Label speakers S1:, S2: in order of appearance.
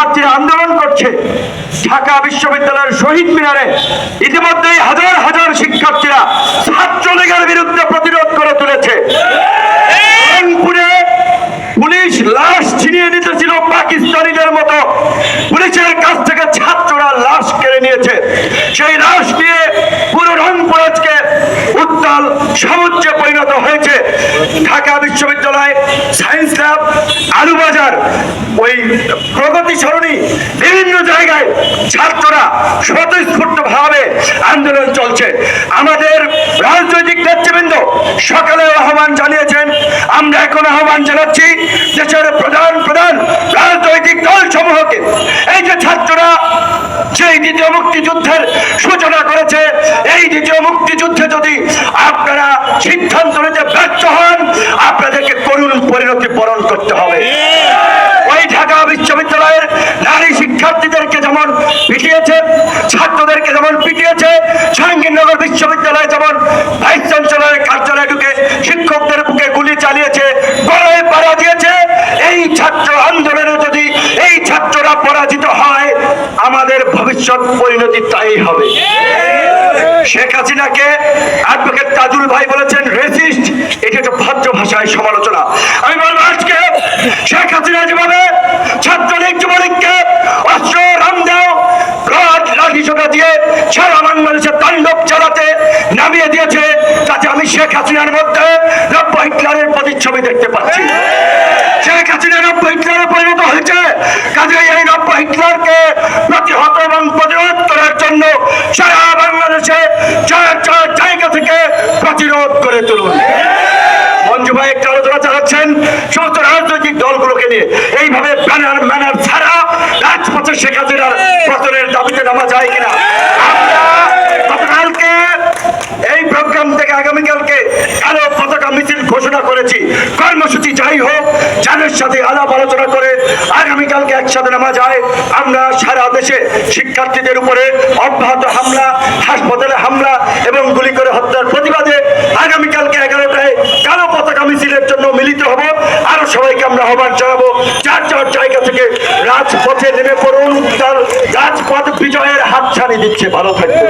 S1: শিক্ষার্থীরা আন্দোলন করছে। ঢাকা বিশ্ববিদ্যালয়ের শহীদ মিনারে ইতিমধ্যেই হাজার হাজার শিক্ষার্থীরা ছাত্রলীগের বিরুদ্ধে প্রতিরোধ করে তুলেছে। পাকিস্তানিদের মতো। ছাত্ররা লাশ কেড়ে নিয়েছে। সেই লাশ উত্তাল পরিণত হয়েছে। ঢাকা বিশ্ববিদ্যালয়, সায়েন্স ল্যাব আলুবাজার, ওই প্রগতি সরণি, বিভিন্ন জায়গায় ছাত্ররা স্বতঃস্ফূর্ত ভাবে আন্দোলন চলছে। আমাদের রাজনৈতিক নেতৃবৃন্দ সকালে আহ্বান জানিয়েছেন, আমরা এখন আহ্বান জানাচ্ছি দেশের প্রধান প্রধান রাজনৈতিক দল সমূহকে এই যে ছাত্ররা সেই দ্বিতীয় মুক্তিযুদ্ধের সূচনা করেছে, এই দ্বিতীয় মুক্তিযুদ্ধে পরিণতি বরণ করতে হবে। ওই ঢাকা বিশ্ববিদ্যালয়ের নারী শিক্ষার্থীদেরকে যেমন পিটিয়েছে, ছাত্রদেরকে যেমন পিটিয়েছে, জাহাঙ্গীরনগর বিশ্ববিদ্যালয়ে যেমন ভাইস চ্যান্সেলরের কার্যালয়ে ঢুকে শিক্ষকদের বুকে গুলি চালিয়েছে, গলায় পাড়া দিয়েছে, এই ছাত্র আন্দোলনে যদি এই ছাত্ররা পরাজিত হয়, আমাদের ভবিষ্যৎ পরিণতি তাই হবে। শেখ হাসিনাকে অ্যাডভোকেট তাজুল ভাই বলেছেন রেসিস্ট এটা একটা ভদ্র ভাষায় সমালোচনা। আমি বলব শেখ হাসিনা যেভাবে ছাত্রলীগ যুবলীগকে অস্ত্র রামদেও রড লাঠি সোটা দিয়ে সারা বাংলাদেশে তাণ্ডব চালাতে নামিয়ে দিয়েছে, তাতে আমি শেখ হাসিনার মধ্যে নব্য হিটলারের প্রতিচ্ছবি দেখতে পাচ্ছি। শেখ হাসিনা নব্য হিটলারে পরিণত হয়েছে। কাজেই এই নব্য হিটলারকে প্রতিহত এবং প্রতিরোধ করার জন্য সারা বাংলাদেশে চার চার জায়গা থেকে প্রতিরোধ করে তুলুন। মঞ্জু ভাই, একটা চালাচ্ছেন সমস্ত রাজনৈতিক দলগুলোকে নিয়ে। এইভাবে ব্যানার ম্যানার ছাড়া রাজপথে শেখ হাসিনার পতনের দাবিতে নামা যায় কিনা? এই প্রোগ্রাম থেকে আগামীকালকে কালো পতাকা মিছিল ঘোষণা করেছি। কর্মসূচি যাই হোক, যাদের সাথে আলাপ আলোচনা করে আগামীকালকে একসাথে নামা যায়, আমরা সারা দেশে শিক্ষার্থীদের উপরে অব্যাহত হামলা, হাসপাতালে হামলা এবং গুলি করে হত্যার প্রতিবাদে আগামীকালকে এগারোটায় কালো পতাকা মিছিলের জন্য মিলিত হব আরও সবাইকে আমরা আহ্বান জানাব। যার যার জায়গা থেকে রাজপথে নেমে পড়ুন, তার রাজপথ বিজয়ের হাত হাতছানি দিচ্ছে। ভালো থাকবে